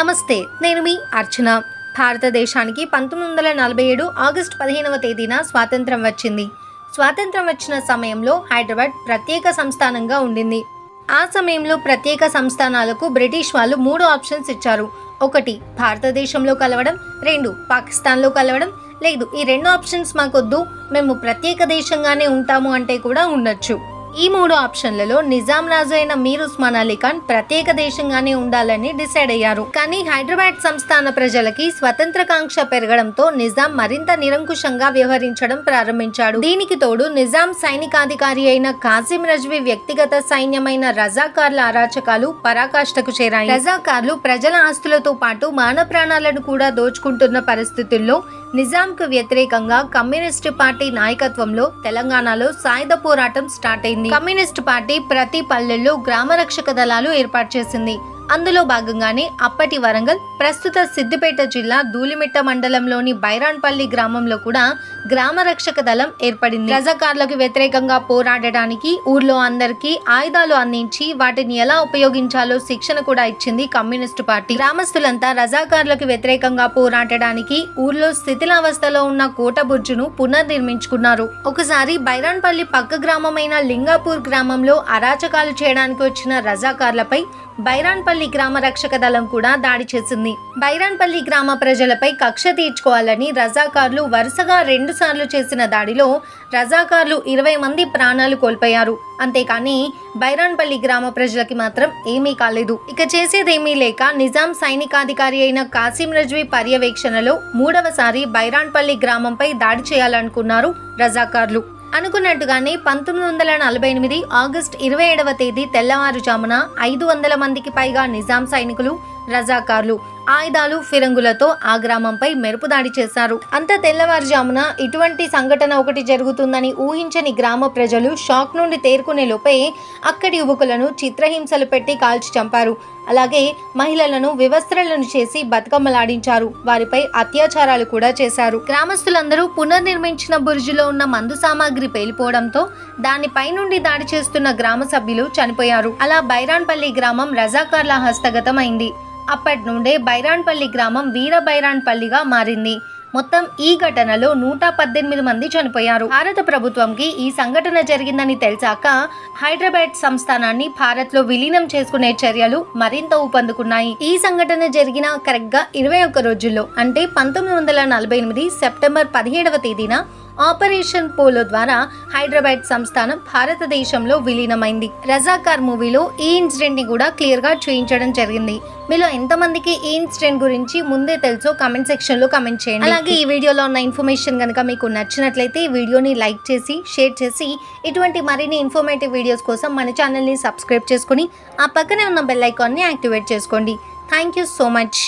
నమస్తే నేను మీ అర్చన. భారతదేశానికి పంతొమ్మిది వందల నలభై ఏడు ఆగస్టు పదిహేనవ తేదీన స్వాతంత్రం వచ్చింది. స్వాతంత్రం వచ్చిన సమయంలో హైదరాబాద్ ప్రత్యేక సంస్థానంగా ఉండింది. ఆ సమయంలో ప్రత్యేక సంస్థానాలకు బ్రిటిష్ వాళ్ళు మూడు ఆప్షన్స్ ఇచ్చారు. ఒకటి భారతదేశంలో కలవడం. రెండు పాకిస్తాన్లో కలవడం. లేదు ఈ రెండు ఆప్షన్స్ మాకొద్దు. మేము ప్రత్యేక దేశంగానే ఉంటాము అంటే కూడా ఉండొచ్చు. ఈ మూడు ఆప్షన్లలో నిజాం రాజు అయిన మీర్ ఉస్మాన్ అలీ ఖాన్ ప్రత్యేక దేశంగానే ఉండాలని డిసైడ్ అయ్యారు. కానీ హైదరాబాద్ సంస్థాన ప్రజలకి స్వతంత్రకాంక్ష పెరగడంతో నిజాం మరింత నిరంకుశంగా వ్యవహరించడం ప్రారంభించాడు. దీనికి తోడు నిజాం సైనికాధికారి అయిన కాసిం రజ్వి వ్యక్తిగత సైన్యమైన రజాకార్ల అరాచకాలు పరాకాష్ఠకు చేరాయి. రజాకార్లు ప్రజల ఆస్తులతో పాటు మానవ ప్రాణాలను కూడా దోచుకుంటున్న పరిస్థితుల్లో నిజాంకు వ్యతిరేకంగా కమ్యూనిస్టు పార్టీ నాయకత్వంలో తెలంగాణలో సాయుధ పోరాటం స్టార్ట్ అయింది. కమ్యూనిస్ట్ పార్టీ ప్రతి పల్లెల్లో గ్రామ రక్షక దళాలు ఏర్పాటు చేసింది. అందులో భాగంగానే అప్పటి వరంగల్ ప్రస్తుత సిద్దిపేట జిల్లా ధూలిమిట్ట మండలంలోని బైరాన్పల్లి గ్రామంలో కూడా గ్రామ రక్షక దళం ఏర్పడింది. రజాకార్లకు వ్యతిరేకంగా పోరాడడానికి ఊర్లో అందరికీ ఆయుధాలు అందించి వాటిని ఎలా ఉపయోగించాలో శిక్షణ కూడా ఇచ్చింది కమ్యూనిస్టు పార్టీ. గ్రామస్తులంతా రజాకార్లకు వ్యతిరేకంగా పోరాడడానికి ఊర్లో శిథిలావస్థలో ఉన్న కోటబుర్జును పునర్నిర్మించుకున్నారు. ఒకసారి బైరాన్పల్లి పక్క గ్రామమైన లింగాపూర్ గ్రామంలో అరాచకాలు చేయడానికి వచ్చిన రజాకార్లపై బైరాన్పల్లి గ్రామ రక్షక దళం కూడా దాడి చేసింది. బైరాన్పల్లి గ్రామ ప్రజలపై కక్ష తీర్చుకోవాలని రజాకార్లు వరుసగా రెండు సార్లు చేసిన దాడిలో రజాకార్లు ఇరవై మంది ప్రాణాలు కోల్పోయారు. అంతేకాని బైరాన్పల్లి గ్రామ ప్రజలకి మాత్రం ఏమీ కాలేదు. ఇక చేసేదేమీ లేక నిజాం సైనికాధికారి అయిన కాసిం రజ్వీ పర్యవేక్షణలో మూడవసారి బైరాన్పల్లి గ్రామంపై దాడి చేయాలనుకున్నారు రజాకార్లు. అనుకున్నట్టుగానే పంతొమ్మిది వందల నలభై ఎనిమిది ఆగస్ట్ ఇరవై ఏడవ తేదీ తెల్లవారుజామున ఐదు వందల మందికి పైగా నిజాం సైనికులు రజాకార్లు ఆయుధాలు ఫిరంగులతో ఆ గ్రామంపై మెరుపు దాడి చేశారు. అంత తెల్లవారుజామున ఇటువంటి సంఘటన ఒకటి జరుగుతుందని ఊహించని గ్రామ ప్రజలు షాక్ నుండి తేరుకునే లోపే అక్కడి యువకులను చిత్రహింసలు పెట్టి కాల్చి చంపారు. అలాగే మహిళలను వివస్త్రలను చేసి బతుకమ్మలాడించారు. వారిపై అత్యాచారాలు కూడా చేశారు. గ్రామస్తులందరూ పునర్నిర్మించిన బురుజులో ఉన్న మందు సామాగ్రి పేలిపోవడంతో దానిపై నుండి దాడి చేస్తున్న గ్రామ సభ్యులు చనిపోయారు. అలా బైరాన్పల్లి గ్రామం రజాకార్ల హస్తగతం అయింది అప్పటి నుండే బైరాన్పల్లి గ్రామం వీర బైరాన్పల్లిగా మారింది. మొత్తం ఈ ఘటనలో నూట పద్దెనిమిది మంది చనిపోయారు. భారత ప్రభుత్వంకి ఈ సంఘటన జరిగిందని తెలిసాక హైదరాబాద్ సంస్థానాన్ని భారత్లో విలీనం చేసుకునే చర్యలు మరింత ఊపందుకున్నాయి. ఈ సంఘటన జరిగిన కరెక్ట్గా ఇరవై ఒక్క రోజుల్లో అంటే పంతొమ్మిది వందల నలభై ఎనిమిది సెప్టెంబర్ పదిహేడవ తేదీన ఆపరేషన్ పోలో ద్వారా హైదరాబాద్ సంస్థానం భారతదేశంలో విలీనమైంది. రజాకార్ మూవీలో ఈ ఇన్సిడెంట్ని కూడా క్లియర్గా చూపించడం జరిగింది. మీలో ఎంతమందికి ఈ ఇన్సిడెంట్ గురించి ముందే తెలుసో కమెంట్ సెక్షన్లో కమెంట్ చేయండి. అలాగే ఈ వీడియోలో ఉన్న ఇన్ఫర్మేషన్ కనుక మీకు నచ్చినట్లయితే ఈ వీడియోని లైక్ చేసి షేర్ చేసి ఇటువంటి మరిన్ని ఇన్ఫర్మేటివ్ వీడియోస్ కోసం మన ఛానల్ని సబ్స్క్రైబ్ చేసుకుని ఆ పక్కనే ఉన్న బెల్ ఐకాన్ని యాక్టివేట్ చేసుకోండి. Thank you so much.